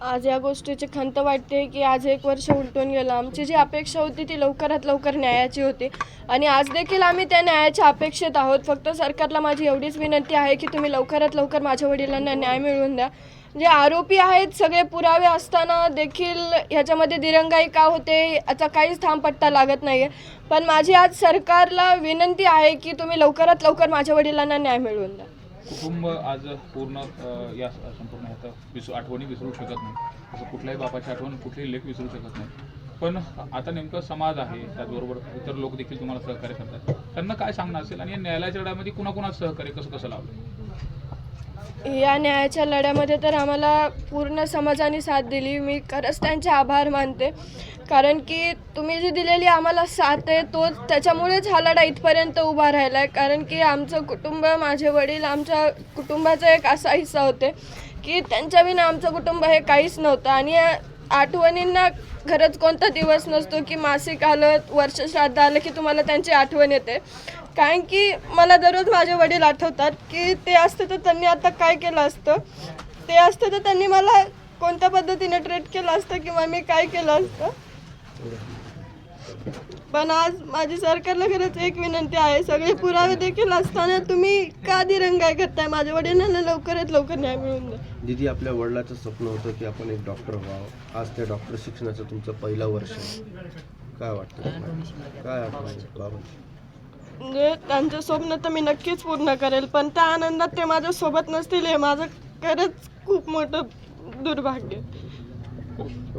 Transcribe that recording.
आज या गोष्टीची खंत वाटते की आज एक वर्ष उलटून गेलं. आमची जी अपेक्षा होती ती लवकरात लवकर न्यायाची होती. आणि आज देखील आम्ही त्या न्यायाच्या अपेक्षेत आहोत. फक्त सरकारला माझी एवढीच विनंती आहे की तुम्ही लवकरात लवकर माझ्या वडिलांना न्याय मिळवून द्या. जे आरोपी आहेत सगळे पुरावे असताना देखील ह्याच्यामध्ये दिरंगाई का होते याचा काहीच थांबपट्टा लागत नाही आहे पण माझी आज सरकारला विनंती आहे की तुम्ही लवकरात लवकर माझ्या वडिलांना न्याय मिळवून द्या. कुटुंब आज पूर्ण या संपूर्ण ह्याचा विसरू आठवणी विसरू शकत नाही. असं कुठल्याही बापाची आठवण कुठलीही लेख विसरू शकत नाही. पण आता नेमकं समाज आहे त्याचबरोबर इतर लोक देखील तुम्हाला सहकार्य करतात. त्यांना काय सांगणं असेल? आणि या न्यायालयाच्या लढ्यामध्ये कुणाकुणाचं सहकार्य कसं कसं लावलं? या न्यायाच्या लढ्यामध्ये तर आम्हाला पूर्ण समाजाने साथ दिली. मी खरंच त्यांचे आभार मानते. कारण की तुम्ही जी दिलेली आम्हाला साथ आहे तो त्याच्यामुळेच हा लढा इथपर्यंत उभा राहिला आहे कारण की आमचं कुटुंब माझे वडील आमच्या कुटुंबाचा एक असा हिस्सा होते की त्यांच्याविना आमचं कुटुंब हे काहीच नव्हतं. आणि आठवणींना खरंच कोणता दिवस नसतो की मासिक आलं वर्ष श्राद्ध आलं की तुम्हाला त्यांची आठवण येते. कारण की मला दररोज माझे वडील आठवतात की ते असतं तर त्यांनी आता काय केलं असतं? ते असतं तर त्यांनी मला कोणत्या पद्धतीने ट्रीट केलं असतं किंवा मी काय केलं असतं? पण आज माझी सरकारला खरंच एक विनंती आहे सगळे पुरावे देखील असताना तुम्ही का दिरंगाई करताय? माझ्या वडिलांना लवकरात लवकर न्याय मिळवून द्या. दिदी आपल्या वडिलाचं स्वप्न होतं की आपण एक डॉक्टर व्हावं. आज त्या डॉक्टर शिक्षणाचं तुमचं पहिलं वर्ष आहे. काय वाटतं तुम्हाला? काय बाबा? म्हणजे त्यांचं स्वप्न तर मी नक्कीच पूर्ण करेल पण त्या आनंदात ते माझ्या सोबत नसतील हे माझं खरंच खूप मोठं दुर्भाग्य आहे.